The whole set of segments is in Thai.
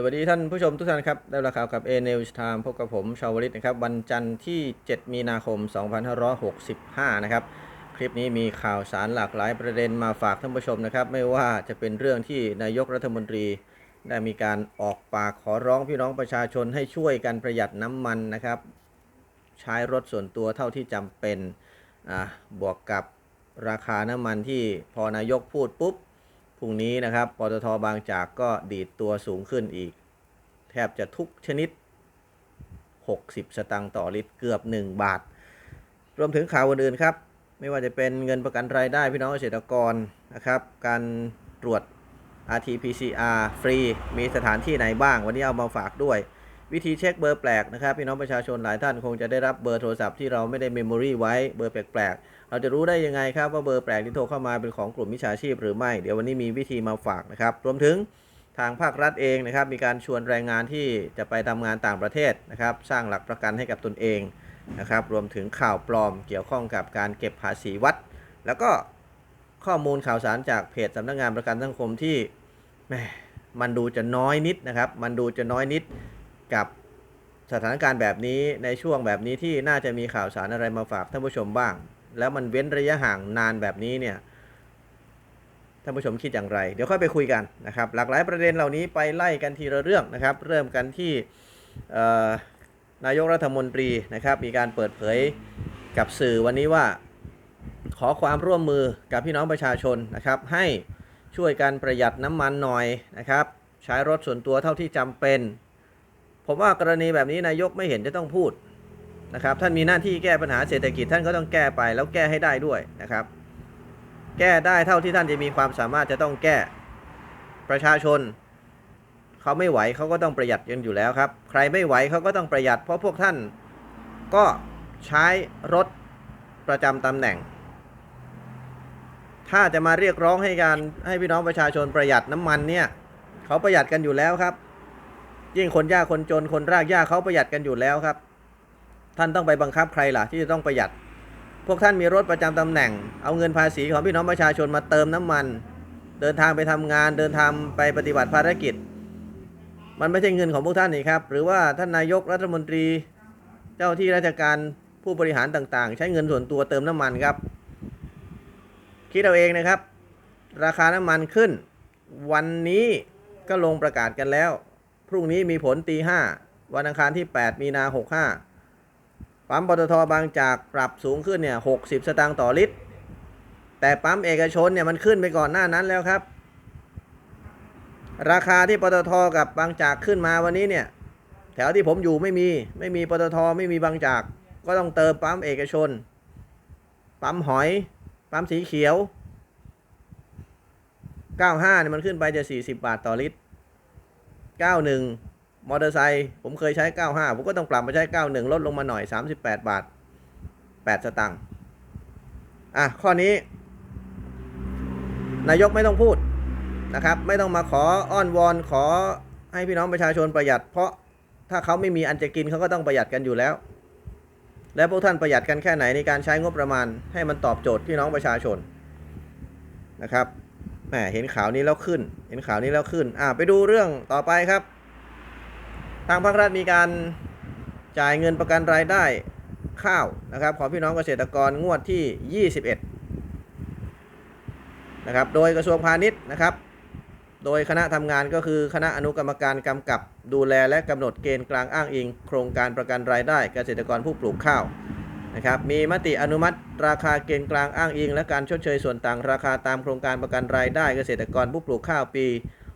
สวัสดีท่านผู้ชมทุกท่านครับ ได้เวลาข่าวกับ A News Time พบกับผมชาววลิตนะครับ วันจันทร์ที่ 7 มีนาคม 2565 นะครับ คลิปนี้มีข่าวสารหลากหลายประเด็นมาฝากท่านผู้ชมนะครับ ไม่ว่าจะเป็นเรื่องที่นายกรัฐมนตรี ได้มีการออกปากขอร้องพี่น้องประชาชนให้ช่วยกันประหยัดน้ำมันนะครับ ใช้รถส่วนตัวเท่าที่จำเป็นอะบวกกับราคาน้ำมันที่พอนายกพูดปุ๊บ พรุ่งนี้นะครับปตทบางจากก็ดีดตัวสูงขึ้นอีก แทบจะทุกชนิด 60 สตางค์ต่อลิตรเกือบ 1 บาท รวมถึงข่าวอื่นๆครับ ไม่ว่าจะเป็นเงินประกันรายได้พี่น้องเกษตรกรนะครับ การตรวจ RT-PCR ฟรี มีสถานที่ไหนบ้าง วันนี้เอามาฝากด้วย วิธีเช็คเบอร์แปลกนะครับ พี่น้องประชาชนหลายท่านคงจะได้รับเบอร์โทรศัพท์ที่เราไม่ได้เมมโมรีไว้เบอร์แปลกๆ เราจะรู้ได้ยังไงครับว่าเบอร์แปลกที่โทรเข้ามาเป็นของกลุ่มมิจฉาชีพหรือไม่ เดี๋ยววันนี้มีวิธีมาฝากนะครับ รวมถึงทางภาครัฐเองนะครับ มีการชวนแรงงานที่จะไปทำงานต่างประเทศนะครับ สร้างหลักประกันให้กับตนเองนะครับ รวมถึงข่าวปลอมเกี่ยวข้องกับการเก็บภาษีวัด แล้วก็ข้อมูลข่าวสารจากเพจสำนักงานประกันสังคมที่แหมมันดูจะน้อยนิดนะครับ มันดูจะน้อยนิดกับสถานการณ์แบบนี้ในช่วงแบบนี้ที่น่าจะมีข่าวสารอะไรมาฝากท่านผู้ชมบ้าง แล้วมันเว้นระยะห่างนานแบบนี้เนี่ยท่านผู้ชมคิดอย่างไร เดี๋ยวค่อยไปคุยกันนะครับ หลากหลายประเด็นเหล่านี้ไปไล่กันทีละเรื่องนะครับ เริ่มกันที่นายกรัฐมนตรีนะครับ มีการเปิดเผยกับสื่อวันนี้ว่าขอความร่วมมือกับพี่น้องประชาชนนะครับ ให้ช่วยกันประหยัดน้ำมันหน่อยนะครับ ใช้รถส่วนตัวเท่าที่จำเป็น ผมว่ากรณีแบบนี้นายกไม่เห็นจะต้องพูด นะครับท่านมีหน้าที่แก้ปัญหาเศรษฐกิจท่านก็ต้องแก้ไปแล้วแก้ให้ได้ด้วยนะครับ แก้ได้เท่าที่ท่านจะมีความสามารถจะต้องแก้ประชาชนเขาไม่ไหวเขาก็ต้องประหยัดกันอยู่แล้วครับ ใครไม่ไหวเขาก็ต้องประหยัด เพราะพวกท่านก็ใช้รถประจำตำแหน่ง ถ้าจะมาเรียกร้องให้การให้พี่น้องประชาชนประหยัดน้ำมันเนี่ยเขาประหยัดกันอยู่แล้วครับ ยิ่งคนยากคนจนคนรากหญ้าเขาประหยัดกันอยู่แล้วครับ ท่านต้องไปบังคับใครล่ะ ที่จะต้องประหยัด พวกท่านมีรถประจำตำแหน่ง เอาเงินภาษีของพี่น้องประชาชนมาเติมน้ำมัน เดินทางไปทำงาน เดินทางไปปฏิบัติภารกิจ มันไม่ใช่เงินของพวกท่านนี่ครับ หรือว่าท่านนายกรัฐมนตรี เจ้าที่ราชการผู้บริหารต่างๆ ใช้เงินส่วนตัวเติมน้ำมันครับ คิดเอาเองนะครับ ราคาน้ำมันขึ้น วันนี้ก็ลงประกาศกันแล้ว พรุ่งนี้มีผลตีห้าวันอังคารที่ 8 มีนา65 ปั๊มปตทบางจากปรับสูงขึ้นเนี่ย60สตางค์ต่อลิตร แต่ปั๊มเอกชนเนี่ยมันขึ้นไปก่อนหน้านั้นแล้วครับ ราคาที่ปตทกับบางจากขึ้นมาวันนี้เนี่ย แถวที่ผมอยู่ไม่มีไม่มีปตทไม่มีบางจาก ก็ต้องเติมปั๊มเอกชน ปั๊มหอย ปั๊มสีเขียว 95เนี่ยมันขึ้นไปจะ40 บาทต่อลิตร 91 มอเตอร์ไซค์ผมเคยใช้ 95 ผมก็ต้องปรับมาใช้ 91 ลดลงมาหน่อย 38 บาท 8 สตังค์อะ ข้อนี้ นายกไม่ต้องพูดนะครับ ไม่ต้องมาขออ้อนวอนขอให้พี่น้องประชาชนประหยัด เพราะถ้าเขาไม่มีอันจะกินเขาก็ต้องประหยัดกันอยู่แล้ว แล้วพวกท่านประหยัดกันแค่ไหนในการใช้งบประมาณ ให้มันตอบโจทย์พี่น้องประชาชนนะครับแหมเห็นข่าวนี้แล้วขึ้น เห็นข่าวนี้แล้วขึ้น อ่าไปดูเรื่องต่อไปครับ ทางภาครัฐมีการจ่ายเงินประกันรายได้ข้าวนะครับของพี่น้องเกษตรกรงวดที่ 21 นะครับ โดยกระทรวงพาณิชย์นะครับ โดยคณะทำงานก็คือคณะอนุกรรมการกำกับดูแลและกำหนดเกณฑ์กลางอ้างอิง โครงการประกันรายได้เกษตรกรผู้ปลูกข้าวนะครับมีมติอนุมัติราคาเกณฑ์กลางอ้างอิง และการชดเชยส่วนต่างราคาตามโครงการประกันรายได้เกษตรกรผู้ปลูกข้าวปี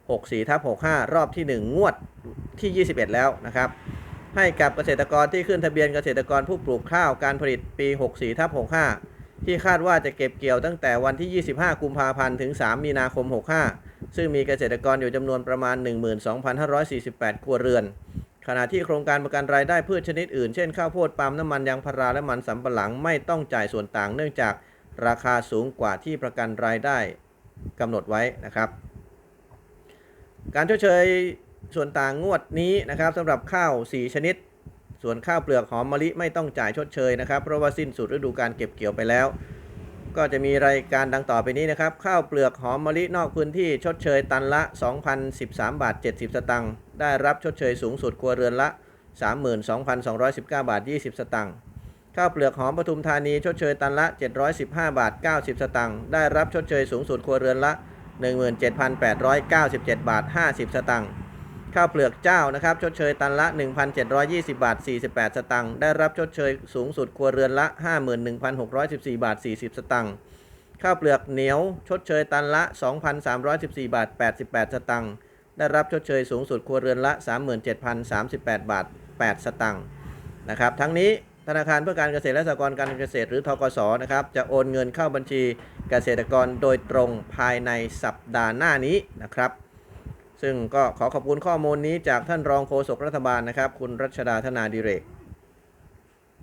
64ทับ65 รอบที่ 1 งวด ที่ 21 แล้วนะครับ ให้กับเกษตรกรที่ขึ้นทะเบียนเกษตรกรผู้ปลูกข้าวการผลิตปี 64ทับ65 ที่คาดว่าจะเก็บเกี่ยวตั้งแต่วันที่ 25 กุมภาพันธ์ถึง 3 มีนาคม 65 ซึ่งมีเกษตรกรอยู่จำนวนประมาณ 12,548 ครัวเรือน ขณะที่โครงการประกันรายได้พืชชนิดอื่น เช่นข้าวโพดปาล์มน้ำมันยางพาราและมันสำปะหลังไม่ต้องจ่ายส่วนต่างเนื่องจากราคาสูงกว่าที่ประกันรายได้กำหนดไว้นะครับ การชดเชย ส่วนต่างงวดนี้นะครับสำหรับข้าว 4 ชนิด ส่วนข้าวเปลือกหอมมะลิไม่ต้องจ่ายชดเชยนะครับ เพราะว่าสิ้นสุดฤดูการเก็บเกี่ยวไปแล้ว ก็จะมีรายการดังต่อไปนี้นะครับ ข้าวเปลือกหอมมะลินอกพื้นที่ชดเชยตันละ 2,013 บาท 70 สตังค์ได้รับชดเชยสูงสุดครัวเรือนละ 32,219 บาท 20 สตังค์ข้าวเปลือกหอมปทุมธานีชดเชยตันละ 715 บาท 90 สตังค์ได้รับชดเชยสูงสุดครัวเรือนละ 17,897 บาท 50 สตังค์ ข้าวเปลือกเจ้านะครับ ชดเชยตันละ 1,720 บาท 48 สตังค์ได้รับชดเชยสูงสุดครัวเรือนละ 51,614 บาท 40 สตังค์ข้าวเปลือกเหนียว ชดเชยตันละ 2,314 บาท 88 สตังค์ได้รับชดเชยสูงสุดครัวเรือนละ 37,038 บาท 8 สตังค์นะครับทั้งนี้ธนาคารเพื่อการเกษตรและสหกรณ์การเกษตรหรือทกสนะครับจะโอนเงินเข้าบัญชีเกษตรกรโดยตรงภายในสัปดาห์หน้านี้นะครับ ซึ่งก็ขอขอบคุณข้อมูลนี้จากท่านรองโฆษกรัฐบาลนะครับ คุณรัชดาธนาดิเรก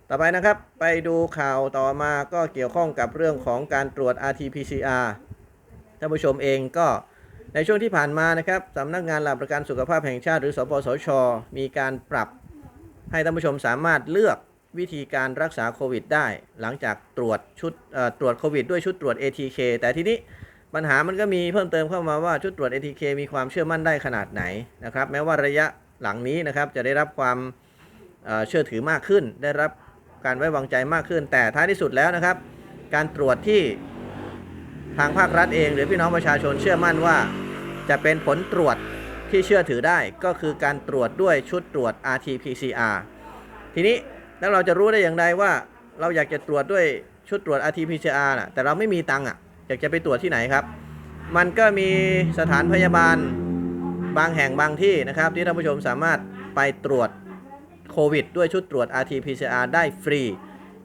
ต่อไปนะครับ ไปดูข่าวต่อมาก็เกี่ยวข้องกับเรื่องของการตรวจ RT-PCR ท่านผู้ชมเองก็ในช่วงที่ผ่านมานะครับสำนักงานหลักประกันสุขภาพแห่งชาติหรือสปสช มีการปรับให้ท่านผู้ชมสามารถเลือกวิธีการรักษาโควิดได้ หลังจากตรวจชุดตรวจโควิดด้วยชุดตรวจ ATK แต่ทีนี้ ปัญหามันก็มีเพิ่มเติมเข้ามาว่าชุดตรวจ ATK มีความเชื่อมั่นได้ขนาดไหนนะครับ แม้ว่าระยะหลังนี้นะครับจะได้รับความเเชื่อถือมากขึ้น ได้รับการไว้วางใจมากขึ้น แต่ท้ายที่สุดแล้วนะครับ การตรวจที่ทางภาครัฐเอง หรือพี่น้องประชาชนเชื่อมั่นว่า จะเป็นผลตรวจที่เชื่อถือได้ ก็คือการตรวจด้วยชุดตรวจ RT-PCR ทีนี้แล้วเราจะรู้ได้อย่างไรว่า เราอยากจะตรวจด้วยชุดตรวจ RT-PCR นะแต่เราไม่มีตังค์อะ อยากจะไปตรวจที่ไหนครับ มันก็มีสถานพยาบาลบางแห่งบางที่นะครับ ที่ท่านผู้ชมสามารถไปตรวจโควิด ด้วยชุดตรวจ RT-PCR ได้ฟรี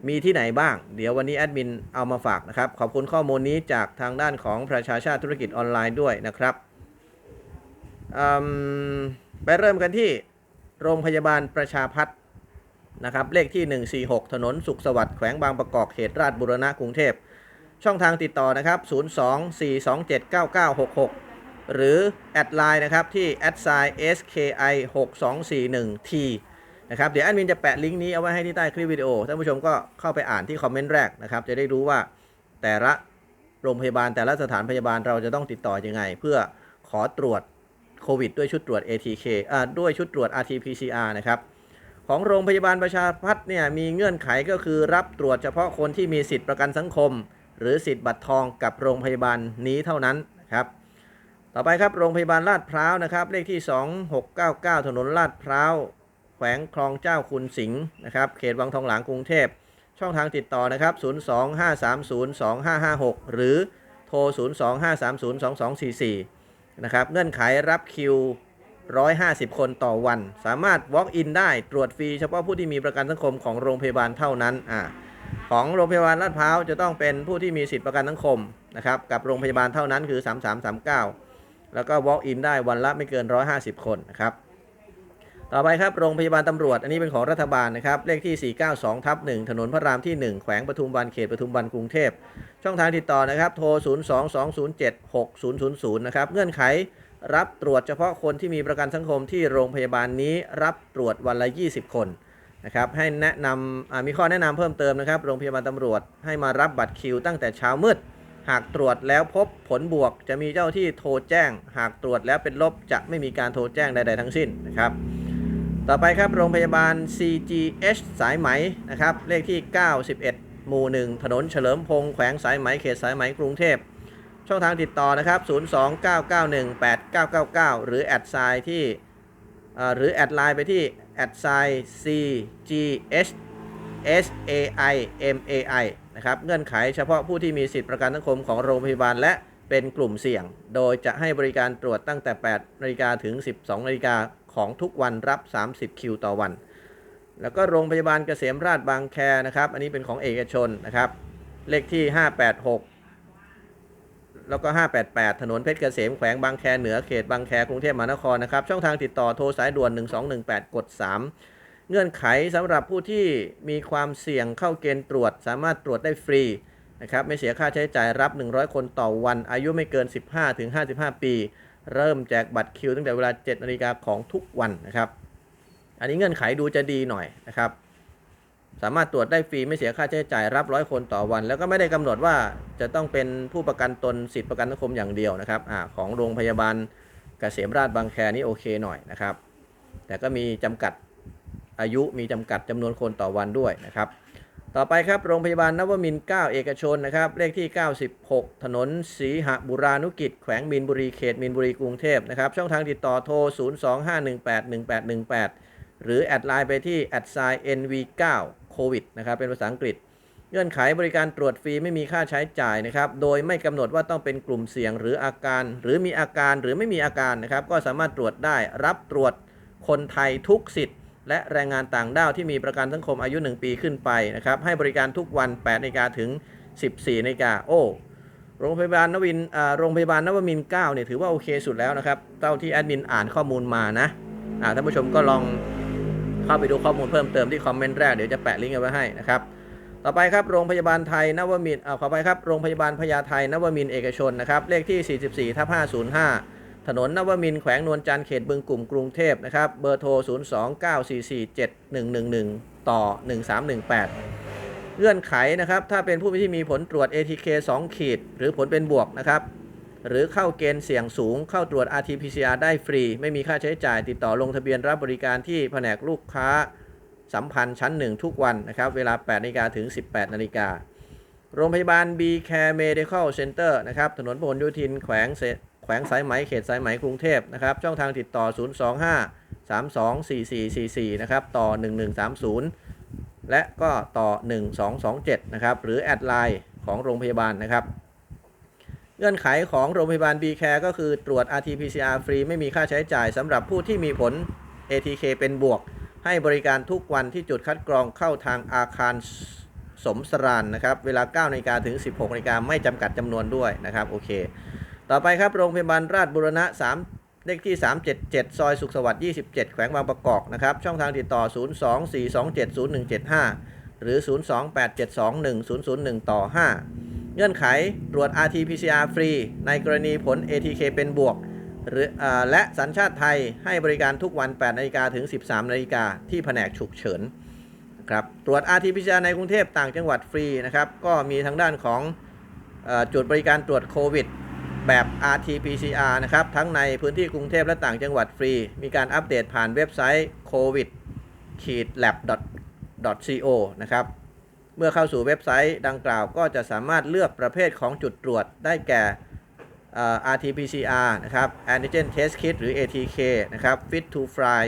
มีที่ไหนบ้าง เดี๋ยววันนี้แอดมินเอามาฝากนะครับ ขอบคุณข้อมูลนี้จากทางด้านของประชาชาติธุรกิจออนไลน์ด้วยนะครับไปเริ่มกันที่โรงพยาบาลประชาพัฒน์นะครับเลขที่ 146 ถนนสุขสวัสดิ์แขวงบางประกอบเขตราชบุรณะกรุงเทพ ช่องทางติดต่อนะครับ 02-427-9966 หรือแอดไลน์นะครับที่ a d s i SKI 6241 T นะครับ เดี๋ยวแอดมินจะแปะลิงก์นี้เอาไว้ให้ที่ใต้คลิปวิดีโอ ท่านผู้ชมก็เข้าไปอ่านที่คอมเมนต์แรกนะครับ จะได้รู้ว่าแต่ละโรงพยาบาลแต่ละสถานพยาบาลเราจะต้องติดต่อยังไง เพื่อขอตรวจโควิดด้วยชุดตรวจ ATK อ่าด้วยชุดตรวจ RT-PCR นะครับ ของโรงพยาบาลประชาพัฒน์เนี่ยมีเงื่อนไขก็คือรับตรวจเฉพาะคนที่มีสิทธิประกันสังคม หรือสิทธิ์บัตรทองกับโรงพยาบาลนี้เท่านั้นครับต่อไปครับโรงพยาบาลลาดพร้าวนะครับเลขที่ 2699 ถนนลาดพร้าวแขวงคลองเจ้าคุณสิงห์นะครับเขตวังทองหลางกรุงเทพช่องทางติดต่อนะครับ 025302556 หรือโทร 025302244 นะครับ เงื่อนไขรับคิว 150 คนต่อวัน สามารถ walk in ได้ตรวจฟรีเฉพาะผู้ที่มีประกันสังคมของโรงพยาบาลเท่านั้นอ่า ของโรงพยาบาลลาดพร้าวจะต้องเป็นผู้ที่มีสิทธิประกันสังคมนะครับกับโรงพยาบาลเท่านั้นคือ 3339 แล้วก็ walk in ได้วันละไม่เกิน 150 คนนะครับต่อไปครับโรงพยาบาลตำรวจ อันนี้เป็นของรัฐบาลนะครับเลขที่ 492ทับ1ถนนพระรามที่ 1 แขวงปทุมวันเขตปทุมวันกรุงเทพช่องทางติดต่อนะครับโทร 022076000 นะครับเงื่อนไขรับตรวจเฉพาะคนที่มีประกันสังคมที่โรงพยาบาลนี้รับตรวจวันละ 20 คน นะครับให้แนะนำมีข้อแนะนำเพิ่มเติมนะครับ โรงพยาบาลตำรวจให้มารับบัตรคิว ตั้งแต่เช้ามืด หากตรวจแล้วพบผลบวก จะมีเจ้าที่โทรแจ้ง หากตรวจแล้วเป็นลบจะไม่มีการโทรแจ้งใด ๆ ทั้งสิ้นนะครับ ต่อไปครับโรงพยาบาล CGH สายไหมนะครับเลขที่ 91 หมู่ 1 ถนนเฉลิมพงษ์แขวงสายไหมเขตสายไหมกรุงเทพช่องทางติดต่อนะครับ 029918999 หรือแอดไซน์ที่หรือแอดไลน์ไปที่ แอดไซน์ CGH SAI MAI นะครับ เงื่อนไขเฉพาะผู้ที่มีสิทธิประกันสังคมของโรงพยาบาลและเป็นกลุ่มเสี่ยง โดยจะให้บริการตรวจตั้งแต่ 8นาฬิกาถึง 12นาฬิกาของทุกวันรับ 30 คิวต่อวัน แล้วก็โรงพยาบาลเกษมราชบางแคนะครับ อันนี้เป็นของเอกชนนะครับ เลขที่ 586 แล้วก็ 588 ถนนเพชรเกษมแขวงบางแคเหนือเขตบางแคกรุงเทพมหานครนะครับ ช่องทางติดต่อโทรสายด่วน 1218 กด 3 เงื่อนไขสำหรับผู้ที่มีความเสี่ยงเข้าเกณฑ์ตรวจ สามารถตรวจได้ฟรีนะครับไม่เสียค่าใช้จ่ายรับ 100 คนต่อวัน อายุไม่เกิน 15ถึง55 ปี เริ่มแจกบัตรคิวตั้งแต่เวลา7นาฬิกาของทุกวันนะครับ อันนี้เงื่อนไขดูจะดีหน่อยนะครับ สามารถตรวจได้ฟรีไม่เสียค่าใช้จ่ายรับร้อยคนต่อวัน แล้วก็ไม่ได้กำหนดว่าจะต้องเป็นผู้ประกันตนสิทธิประกันสังคมอย่างเดียวนะครับอของโรงพยาบาลเกษมราชบางแคนี่โอเคหน่อยนะครับ แต่ก็มีจำกัดอายุมีจำกัดจำนวนคนต่อวันด้วยนะครับ ต่อไปครับโรงพยาบาลนวมินทร์9เอกชนนะครับ เลขที่ 96 ถนนศรีหบุรานุกิจ แขวงมีนบุรีเขตมีนบุรีกรุงเทพนะครับ ช่องทางติดต่อโทร 025181818 หรือแอดไลน์ไปที่ a d s i g nv9 โควิดนะครับเป็นภาษาอังกฤษ เงื่อนไขบริการตรวจฟรีไม่มีค่าใช้จ่ายนะครับ โดยไม่กำหนดว่าต้องเป็นกลุ่มเสี่ยงหรืออาการ หรือมีอาการหรือไม่มีอาการนะครับ ก็สามารถตรวจได้รับตรวจคนไทยทุกสิทธิ์ และแรงงานต่างด้าวที่มีประกันสังคมอายุ 1 ปีขึ้นไปนะครับ ให้บริการทุกวัน8นาฬิกาถึง 14นาฬิกาโอ้โรงพยาบาลนวินโรงพยาบาลนวมิน9เนี่ยถือว่าโอเคสุดแล้วนะครับเท่าที่แอดมินอ่านข้อมูลมานะท่านผู้ชมก็ลอง เข้าไปดูข้อมูลเพิ่มเติมที่คอมเมนต์แรกเดี๋ยวจะแปะลิงก์เอาไว้ให้นะครับต่อไปครับโรงพยาบาลไทยนวมินอ่าขอไปครับโรงพยาบาลพญาไทยนวมินเอกชนนะครับเลขที่ 44ทับ505 ถนนนวมินแขวงนวลจันทร์เขตบึงกลุ่มกรุงเทพนะครับเบอร์โทร 029447111 ต่อ 1318 เงื่อนไขนะครับถ้าเป็นผู้ที่มีผลตรวจ ATK 2 ขีด หรือผลเป็นบวกนะครับ หรือเข้าเกณฑ์เสี่ยงสูง เข้าตรวจ RT-PCR ได้ฟรี ไม่มีค่าใช้จ่ายติดต่อลงทะเบียนรับบริการที่แผนกลูกค้าสัมพันธ์ชั้น 1 ทุกวันนะครับ เวลา 8นาฬิกาถึง 18นาฬิกาโรงพยาบาล B Care Medical Center นะครับ ถนนพหลโยธิน แขวงสแขวงสายไหม เขตสายไหมกรุงเทพนะครับ ช่องทางติดต่อ 025 324444 นะครับ ต่อ 1130 และก็ต่อ 1227 นะครับ หรือแอดไลน์ของโรงพยาบาลนะครับ เงื่อนไขของโรงพยาบาล B Care ก็คือตรวจ RT-PCR ฟรีไม่มีค่าใช้จ่ายสำหรับผู้ที่มีผล ATK เป็นบวก ให้บริการทุกวันที่จุดคัดกรองเข้าทางอาคารสมสรานนะครับเวลา9นาฬิกาถึง 16นาฬิกาไม่จำกัดจำนวนด้วยนะครับโอเค ต่อไปครับโรงพยาบาลราชบุรณะ 3เลขที่ 377 ซอย สุขสวัสดิ์ 27 แขวงบางประกอบนะครับ ช่องทางติดต่อ 024270175 หรือ 028721001 ต่อ 5 เงื่อนไขตรวจ RT-PCR ฟรี ในกรณีผล ATK เป็นบวก หรืออและสัญชาติไทยให้บริการทุกวัน 8นาฬิกาถึง 13นาฬิกาที่แผนกฉุกเฉินครับตรวจ RT-PCR ในกรุงเทพต่างจังหวัดฟรีนะครับ ก็มีทางด้านของอจุดบริการตรวจโควิดแบบ RT-PCR นะครับ ทั้งในพื้นที่กรุงเทพและต่างจังหวัดฟรี มีการอัปเดตผ่านเว็บไซต์ covid lab co นะครับ เมื่อเข้าสู่เว็บไซต์ดังกล่าวก็จะสามารถเลือกประเภทของจุดตรวจได้แก่ RT-PCR นะครับ Antigen Test Kit หรือ ATK นะครับ Fit to Fly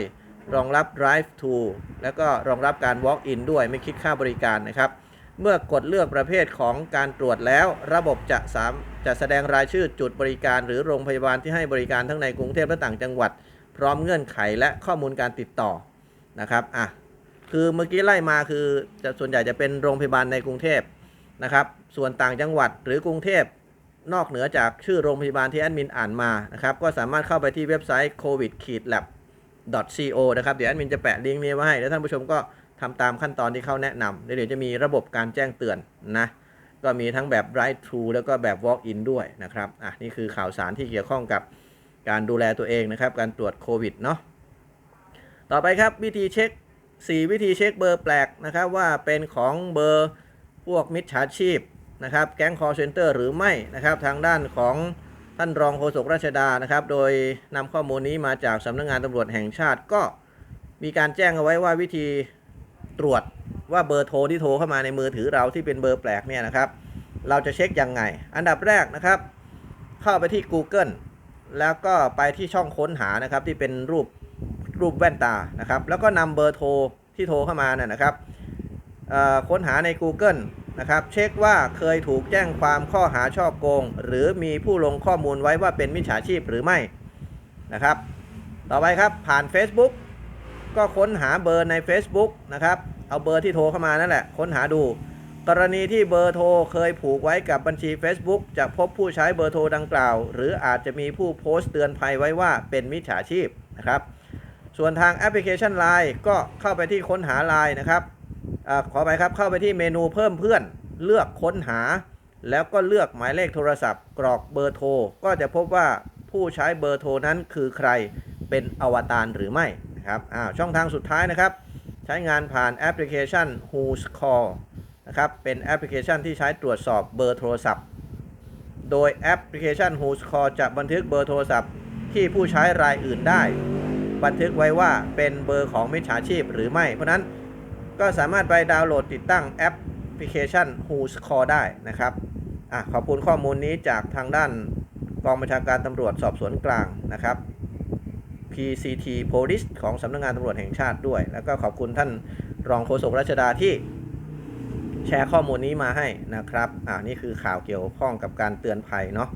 รองรับ Drive to แล้วก็รองรับการ Walk in ด้วยไม่คิดค่าบริการนะครับ เมื่อกดเลือกประเภทของการตรวจแล้ว ระบบจะสามจะแสดงรายชื่อจุดบริการหรือโรงพยาบาลที่ให้บริการทั้งในกรุงเทพและต่างจังหวัด พร้อมเงื่อนไขและข้อมูลการติดต่อนะครับอะ คือเมื่อกี้ไล่มาคือจะส่วนใหญ่จะเป็นโรงพยาบาลในกรุงเทพนะครับ ส่วนต่างจังหวัดหรือกรุงเทพนอกเหนือจากชื่อโรงพยาบาลที่แอดมินอ่านมานะครับ ก็สามารถเข้าไปที่เว็บไซต์ covid lab co นะครับ เดี๋ยวแอดมินจะแปะลิงก์นี้ไว้ให้ แล้วท่านผู้ชมก็ทำตามขั้นตอนที่เขาแนะนำแล้วเดี๋ยวจะมีระบบการแจ้งเตือนนะ ก็มีทั้งแบบ drive thru แล้วก็แบบ walk in ด้วยนะครับ อะ นี่คือข่าวสารที่เกี่ยวข้องกับการดูแลตัวเองนะครับ การตรวจโควิดเนาะ ต่อไปครับวิธีเช็ค 4 วิธีเช็คเบอร์แปลกนะครับว่าเป็นของเบอร์พวกมิจฉาชีพนะครับแก๊ง call center หรือไม่นะครับทางด้านของท่านรองโฆษกราชดานะครับ โดยนำข้อมูลนี้มาจากสำนักงานตำรวจแห่งชาติก็มีการแจ้งเอาไว้ว่าวิธีตรวจว่าเบอร์โทรที่โทรเข้ามาในมือถือเราที่เป็นเบอร์แปลกเนี่ยนะครับ เราจะเช็คยังไง อันดับแรกนะครับ เข้าไปที่ Google แล้วก็ไปที่ช่องค้นหานะครับที่เป็นรูป รูปแว่นตานะครับ แล้วก็นำเบอร์โทรที่โทรเข้ามาเนี่ยนะครับค้นหาใน Google นะครับ เช็คว่าเคยถูกแจ้งความข้อหาช่อโกง หรือมีผู้ลงข้อมูลไว้ว่าเป็นมิจฉาชีพหรือไม่นะครับ ต่อไปครับผ่าน Facebook ก็ค้นหาเบอร์ใน Facebook นะครับ เอาเบอร์ที่โทรเข้ามานั่นแหละ ค้นหาดู กรณีที่เบอร์โทรเคยผูกไว้กับบัญชี Facebook จะพบผู้ใช้เบอร์โทรดังกล่าว หรืออาจจะมีผู้โพสต์เตือนภัยไว้ว่าเป็นมิจฉาชีพนะครับ ส่วนทางแอปพลิเคชัน Line ก็เข้าไปที่ค้นหา Line นะครับอขอไปครับเข้าไปที่เมนูเพิ่มเพื่อนเลือกค้นหา แล้วก็เลือกหมายเลขโทรศัพท์ กรอกเบอร์โทร ก็จะพบว่าผู้ใช้เบอร์โทรนั้นคือใครเป็นอวตารหรือไม่นะครับอ้าวช่องทางสุดท้ายนะครับ ใช้งานผ่านแอปพลิเคชัน Who's Call นะครับเป็นแอปพลิเคชันที่ใช้ตรวจสอบเบอร์โทรศัพท์ โดยแอปพลิเคชัน Who's Call จะบันทึกเบอร์โทรศัพท์ที่ผู้ใช้รายอื่นได้ บันทึกไว้ว่าเป็นเบอร์ของมิจฉาชีพหรือไม่ เพราะนั้นก็สามารถไปดาวน์โหลดติดตั้งแอปพลิเคชัน Who's Call ได้นะครับอะขอบคุณข้อมูลนี้จากทางด้านกองบัญชาการตำรวจสอบสวนกลางนะครับ PCT Police ของสำนักงานตำรวจแห่งชาติด้วย แล้วก็ขอบคุณท่านรองโฆษกรัชดาที่แชร์ข้อมูลนี้มาให้นะครับอ่านี่คือข่าวเกี่ยวข้องกับการเตือนภัยเนาะ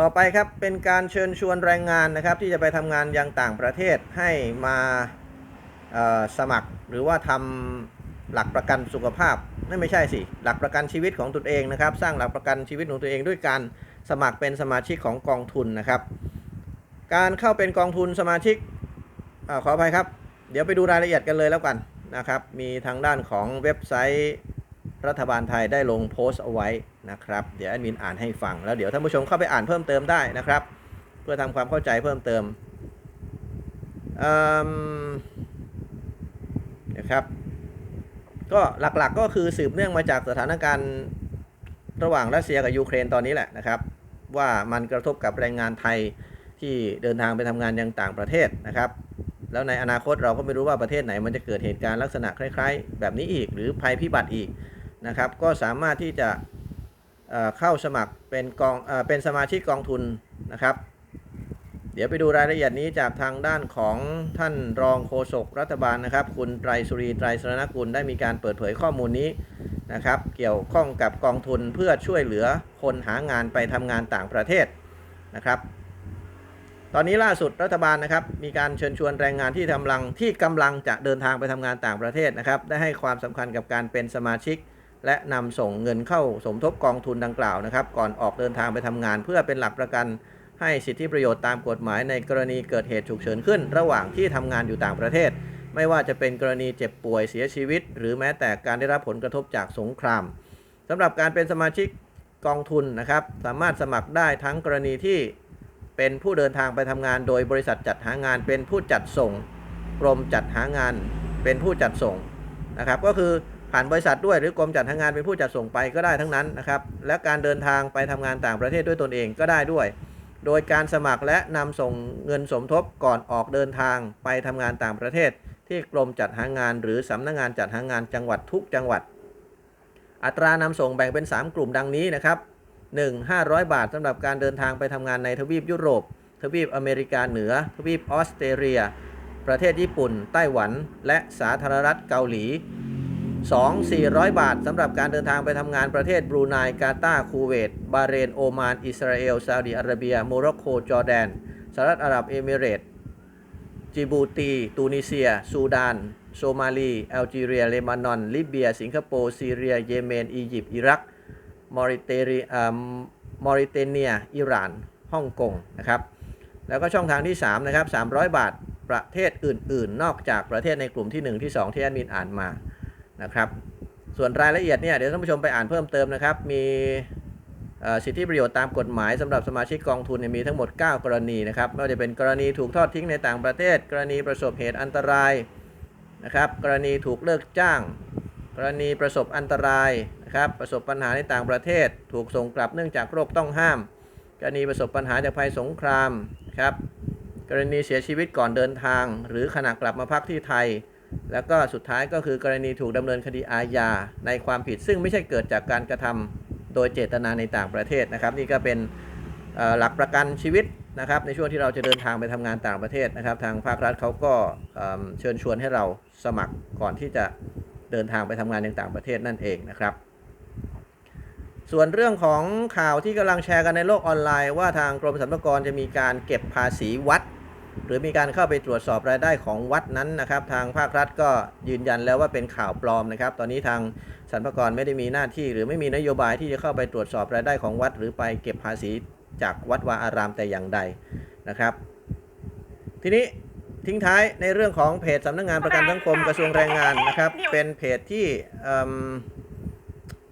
ต่อไปครับเป็นการเชิญชวนแรงงานนะครับ ที่จะไปทำงานยังต่างประเทศให้มาสมัครหรือว่าทำหลักประกันสุขภาพไม่ไม่ใช่สิ หลักประกันชีวิตของตนเองนะครับ สร้างหลักประกันชีวิตของตัวเองด้วยการสมัครเป็นสมาชิกของกองทุนนะครับ การเข้าเป็นกองทุนสมาชิกอขออภัยครับ เดี๋ยวไปดูรายละเอียดกันเลยแล้วกันนะครับ มีทางด้านของเว็บไซต์ รัฐบาลไทยได้ลงโพสต์เอาไว้นะครับ เดี๋ยวแอดมินอ่านให้ฟัง แล้วเดี๋ยวท่านผู้ชมเข้าไปอ่านเพิ่มเติมได้นะครับ เพื่อทำความเข้าใจเพิ่มเติมอืมนะครับ ก็หลักๆก็คือสืบเนื่องมาจากสถานการณ์ระหว่างรัสเซียกับยูเครนตอนนี้แหละนะครับ ว่ามันกระทบกับแรงงานไทยที่เดินทางไปทำงานยังต่างประเทศนะครับ แล้วในอนาคตเราก็ไม่รู้ว่าประเทศไหนมันจะเกิดเหตุการณ์ลักษณะคล้าย ๆ แบบนี้อีก หรือภัยพิบัติอีก นะครับ ก็สามารถที่จะเเข้าสมัครเป็นกองเอเป็นสมาชิกกองทุนนะครับ เดี๋ยวไปดูรายละเอียดนี้จากทางด้านของท่านรองโฆษกรัฐบาลนะครับ คุณไตรสุรีไตรสรณกุลได้มีการเปิดเผยข้อมูลนี้นะครับ เกี่ยวข้องกับกองทุนเพื่อช่วยเหลือคนหางานไปทำงานต่างประเทศนะครับตอนนี้ล่าสุดรัฐบาลนะครับมีการเชิญชวนแรงงานที่กำลังที่กำลังจะเดินทางไปทำงานต่างประเทศนะครับ ได้ให้ความสำคัญกับการเป็นสมาชิก และนำส่งเงินเข้าสมทบกองทุนดังกล่าวนะครับ ก่อนออกเดินทางไปทำงาน เพื่อเป็นหลักประกันให้สิทธิประโยชน์ตามกฎหมายในกรณีเกิดเหตุฉุกเฉินขึ้น ระหว่างที่ทำงานอยู่ต่างประเทศ ไม่ว่าจะเป็นกรณีเจ็บป่วยเสียชีวิต หรือแม้แต่การได้รับผลกระทบจากสงครามสำหรับการเป็นสมาชิกกองทุนนะครับ สามารถสมัครได้ทั้งกรณีที่เป็นผู้เดินทางไปทำงานโดยบริษัทจัดหางาน เป็นผู้จัดส่งกรมจัดหางาน เป็นผู้จัดส่งนะครับ ก็คือ ผ่านบริษัทด้วยหรือกรมจัดหางานเป็นผู้จัดส่งไปก็ได้ทั้งนั้นนะครับ และการเดินทางไปทำงานต่างประเทศด้วยตนเองก็ได้ด้วย โดยการสมัครและนำส่งเงินสมทบก่อนออกเดินทางไปทำงานต่างประเทศ ที่กรมจัดหางาน หรือสำนักงานจัดหางานจังหวัดทุกจังหวัด อัตรานำส่งแบ่งเป็น 3 กลุ่มดังนี้นะครับ 1. 500 บาทสำหรับการเดินทางไปทำงานในทวีปยุโรป ทวีปอเมริกาเหนือ ทวีปออสเตรเลีย ประเทศญี่ปุ่น ไต้หวัน และสาธารณรัฐเกาหลี 2. 400 บาทสำหรับการเดินทางไปทำงานประเทศบรูไนกาตาร์คูเวต บาเรน โอมาน อิสราเอล ซาอุดิอาระเบีย โมร็อกโก จอร์แดน สหรัฐอาหรับเอมิเรตส์จิบูตี ตูนิเซีย ซูดาน โซมาลี แอลจีเรีย เลบานอน ลิเบีย สิงคโปร์ ซีเรีย เยเมน อียิปต์ อิรัก มอริเตเรียมอริเตเนีย อิหร่าน ฮ่องกง นะครับ แล้วก็ช่องทางที่ 3 นะครับ 300 บาท ประเทศอื่น ๆ นอกจากประเทศในกลุ่มที่ 1 ที่ 2 ที่แอดมินอ่านมา นะครับ ส่วนรายละเอียดเนี่ยเดี๋ยวท่านผู้ชมไปอ่านเพิ่มเติมนะครับ มีสิทธิประโยชน์ตามกฎหมายสำหรับสมาชิกกองทุนมีทั้งหมด 9 กรณีนะครับไม่ว่าจะเป็นกรณีถูกทอดทิ้งในต่างประเทศ กรณีประสบเหตุอันตรายนะครับกรณีถูกเลิกจ้าง กรณีประสบอันตรายนะครับประสบปัญหาในต่างประเทศ ถูกส่งกลับเนื่องจากโรคต้องห้าม กรณีประสบปัญหาจากภัยสงครามครับกรณีเสียชีวิตก่อนเดินทาง หรือขณะกลับมาพักที่ไทย แล้วก็สุดท้ายก็คือกรณีถูกดำเนินคดีอาญาในความผิด ซึ่งไม่ใช่เกิดจากการกระทำโดยเจตนาในต่างประเทศนะครับ นี่ก็เป็นหลักประกันชีวิตนะครับ ในช่วงที่เราจะเดินทางไปทำงานต่างประเทศนะครับ ทางภาครัฐเขาก็เอิ่มเชิญชวนให้เราสมัครก่อนที่จะเดินทางไปทำงานในต่างประเทศนั่นเองนะครับส่วนเรื่องของข่าวที่กำลังแชร์กันในโลกออนไลน์ ว่าทางกรมสรรพากรจะมีการเก็บภาษีวัด หรือมีการเข้าไปตรวจสอบรายได้ของวัดนั้นนะครับ ทางภาครัฐก็ยืนยันแล้วว่าเป็นข่าวปลอมนะครับ ตอนนี้ทางสรรพากรไม่ได้มีหน้าที่ หรือไม่มีนโยบายที่จะเข้าไปตรวจสอบรายได้ของวัด หรือไปเก็บภาษีจากวัดวาอารามแต่อย่างใดนะครับ ทีนี้ทิ้งท้ายในเรื่องของเพจสำนักงานประกันสังคมกระทรวงแรงงานนะครับ เป็นเพจที่เอิ่ม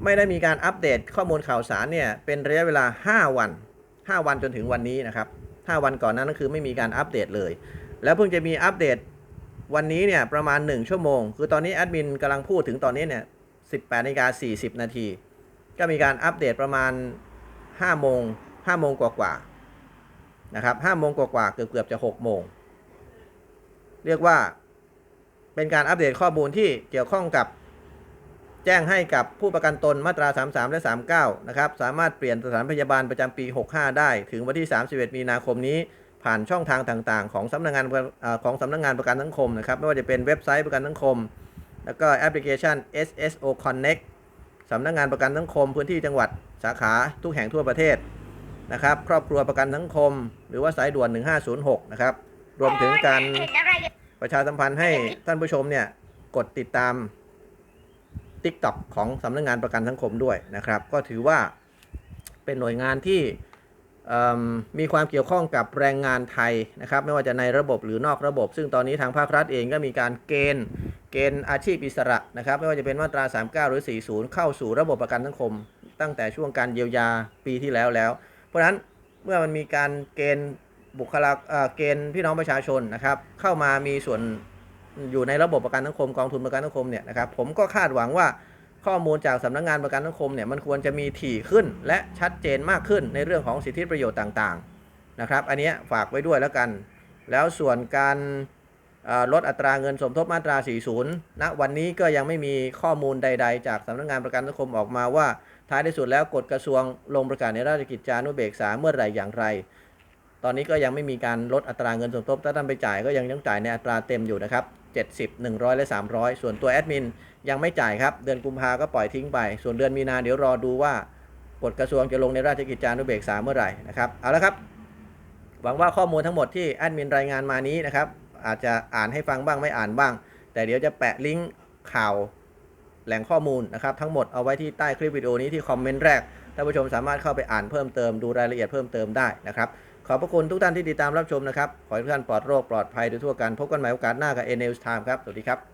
ไม่ได้มีการอัปเดตข้อมูลข่าวสารเนี่ยเป็นระยะเวลา 5 วัน 5 วันจนถึงวันนี้นะครับ 5 วันก่อนนั้นก็คือไม่มีการอัปเดตเลย แล้วเพิ่งจะมีอัปเดตวันนี้เนี่ยประมาณ 1 ชั่วโมง คือตอนนี้แอดมินกำลังพูดถึงตอนนี้เนี่ย18นาฬิกา40 นาที ก็มีการอัปเดตประมาณ5โมง5โมงกว่าๆนะครับ5โมงกว่าๆเกือบเกือบจะ6โมง เรียกว่าเป็นการอัปเดตข้อมูลที่เกี่ยวข้องกับ แจ้งให้กับผู้ประกันตนมาตรา 33 และ 39 นะครับ สามารถเปลี่ยนสถานพยาบาลประจำปี 65 ได้ ถึงวันที่ 31 มีนาคมนี้ ผ่านช่องทางต่างๆ ของสำนักงานประกันเอ่อของสำนักงานประกันสังคมนะครับ ไม่ว่าจะเป็นเว็บไซต์ประกันสังคม แล้วก็แอปพลิเคชัน SSO Connect สำนักงานประกันสังคม พื้นที่จังหวัดสาขาทุกแห่งทั่วประเทศนะครับ ครอบครัวประกันสังคม หรือว่าสายด่วน 1506 นะครับ รวมถึงการประชาสัมพันธ์ให้ท่านผู้ชมเนี่ยกดติดตาม TikTok ของสำนักงานประกันสังคมด้วยนะครับ ก็ถือว่าเป็นหน่วยงานที่มีความเกี่ยวข้องกับแรงงานไทยนะครับ ไม่ว่าจะในระบบหรือนอกระบบ ซึ่งตอนนี้ทางภาครัฐเองก็มีการเกณฑ์เกณฑ์อาชีพอิสระนะครับ ไม่ว่าจะเป็นมาตรา 39 หรือ 40 เข้าสู่ระบบประกันสังคม ตั้งแต่ช่วงการเยียวยาปีที่แล้วแล้ว เพราะฉะนั้นเมื่อมันมีการเกณฑ์บุคลากเอ่อเกณฑ์พี่น้องประชาชนนะครับ เข้ามามีส่วน อยู่ในระบบประกันสังคมกองทุนประกันสังคมเนี่ยนะครับผมก็คาดหวังว่าข้อมูลจากสำนักงานประกันสังคมเนี่ยมันควรจะมีถี่ขึ้น และชัดเจนมากขึ้นในเรื่องของสิทธิประโยชน์ต่างๆนะครับ อันนี้ฝากไว้ด้วยแล้วกัน แล้วส่วนการลดอัตราเงินสมทบมาตรา 40 ณ วันนี้ก็ยังไม่มีข้อมูลใด ๆ จากสำนักงานประกันสังคมออกมาว่า ท้ายที่สุดแล้วกฎกระทรวงลงประกาศในราชกิจจานุเบกษาเมื่อไหร่อย่างไร ตอนนี้ก็ยังไม่มีการลดอัตราเงินสมทบถ้าท่านไปจ่ายก็ยังต้องจ่ายในอัตราเต็มอยู่นะครับ 70 100 และ 300 ส่วนตัวแอดมินยังไม่จ่ายครับ เดือนกุมภาก็ปล่อยทิ้งไป ส่วนเดือนมีนาเดี๋ยวรอดูว่ากฎกระทรวงจะลงในราชกิจจานุเบกษาเมื่อไหร่นะครับ เอาละครับ หวังว่าข้อมูลทั้งหมดที่แอดมินรายงานมานี้นะครับ อาจจะอ่านให้ฟังบ้างไม่อ่านบ้าง แต่เดี๋ยวจะแปะลิงก์ข่าวแหล่งข้อมูลนะครับทั้งหมดเอาไว้ที่ใต้คลิปวิดีโอนี้ที่คอมเมนต์แรกท่านผู้ชมสามารถเข้าไปอ่านเพิ่มเติมดูรายละเอียดเพิ่มเติมได้นะครับ ขอบพระคุณทุกท่านที่ติดตามรับชมนะครับ ขอให้ทุกท่านปลอดโรคปลอดภัยโดยทั่วกัน พบกันใหม่โอกาสหน้ากับ n n e w s Time ครับ สวัสดีครับ